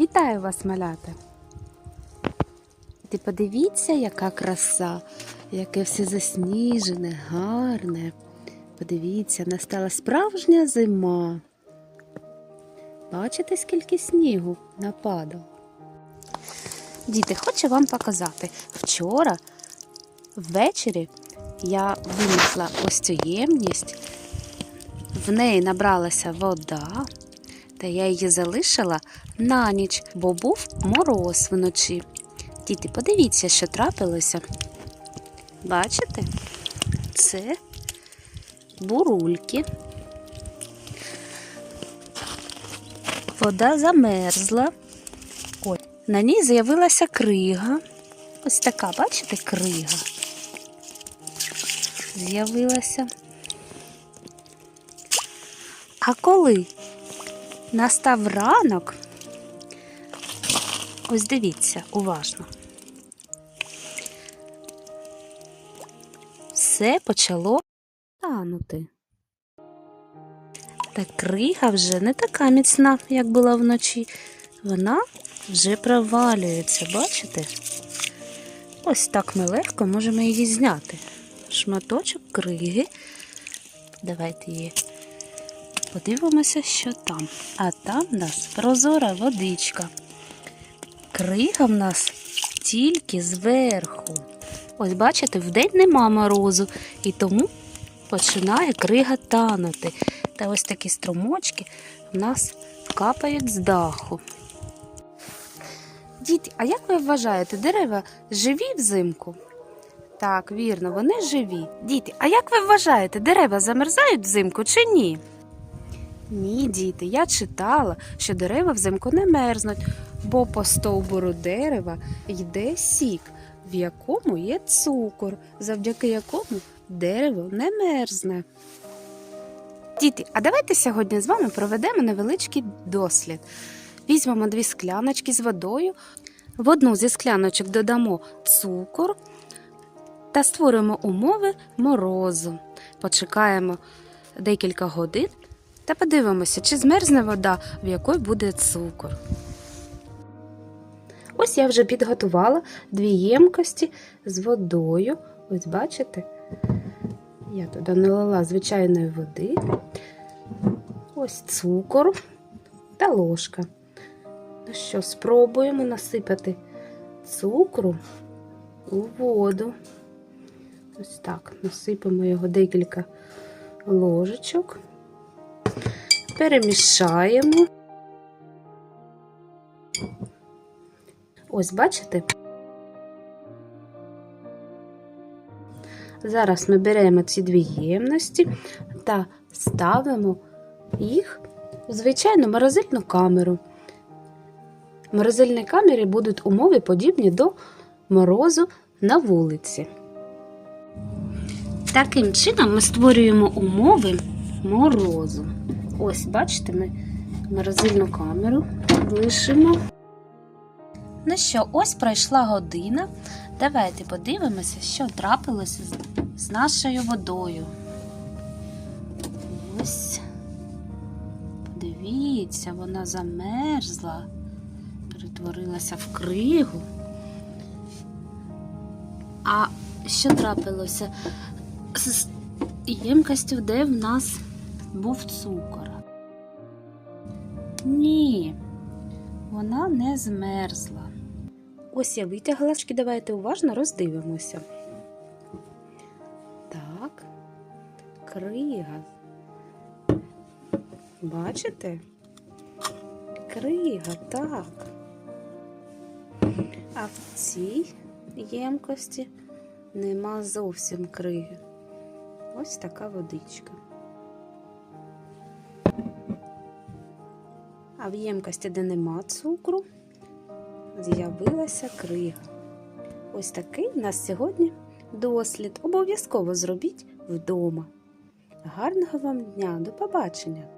Вітаю вас, малята! Ти подивіться, яка краса, яке все засніжене, гарне. Подивіться, настала справжня зима. Бачите, скільки снігу нападало? Діти, хочу вам показати. Вчора ввечері я винесла ось цю ємність, в неї набралася вода, та я її залишила на ніч, бо був мороз вночі. Діти, подивіться, що трапилося. Бачите? Це бурульки. Вода замерзла. Ой, на ній з'явилася крига. Ось така, бачите, крига. З'явилася. А коли настав ранок, ось дивіться уважно. Все почало танути. Та крига вже не така міцна, як була вночі. Вона вже провалюється, бачите? Ось так ми легко можемо її зняти. Шматочок криги. Давайте її подивимося, що там. А там в нас прозора водичка. Крига в нас тільки зверху. Ось бачите, вдень нема морозу, і тому починає крига танути. Та ось такі струмочки в нас капають з даху. Діти, а як ви вважаєте, дерева живі взимку? Так, вірно, вони живі. Діти, а як ви вважаєте, дерева замерзають взимку чи ні? Ні, діти, я читала, що дерева взимку не мерзнуть, бо по стовбуру дерева йде сік, в якому є цукор, завдяки якому дерево не мерзне. Діти, а давайте сьогодні з вами проведемо невеличкий дослід. Візьмемо дві скляночки з водою, в одну зі скляночок додамо цукор та створимо умови морозу. Почекаємо декілька годин та подивимося, чи змерзне вода, в якій буде цукор. Ось я вже підготувала дві ємкості з водою. Ось бачите, я туди налила звичайної води, ось цукор та ложка. Ну що, спробуємо насипати цукру у воду. Ось так, насипемо його декілька ложечок, перемішаємо. Ось бачите? Зараз ми беремо ці дві ємності та ставимо їх у звичайну морозильну камеру. В морозильній камері будуть умови подібні до морозу на вулиці. Таким чином ми створюємо умови морозу. Ось, бачите, ми морозильну камеру лишимо. Ну що, ось пройшла година. Давайте подивимося, що трапилося з, нашою водою. Ось. Подивіться, вона замерзла, перетворилася в кригу. А що трапилося з ємкостю, де в нас був цукор? Ні, вона не змерзла. Ось я витягла, давайте уважно роздивимося. Так, крига. Бачите? Крига, так. А в цій ємкості нема зовсім криги. Ось така водичка. А в ємкості, де нема цукру, з'явилася крига. Ось такий у нас сьогодні дослід. Обов'язково зробіть вдома. Гарного вам дня, до побачення!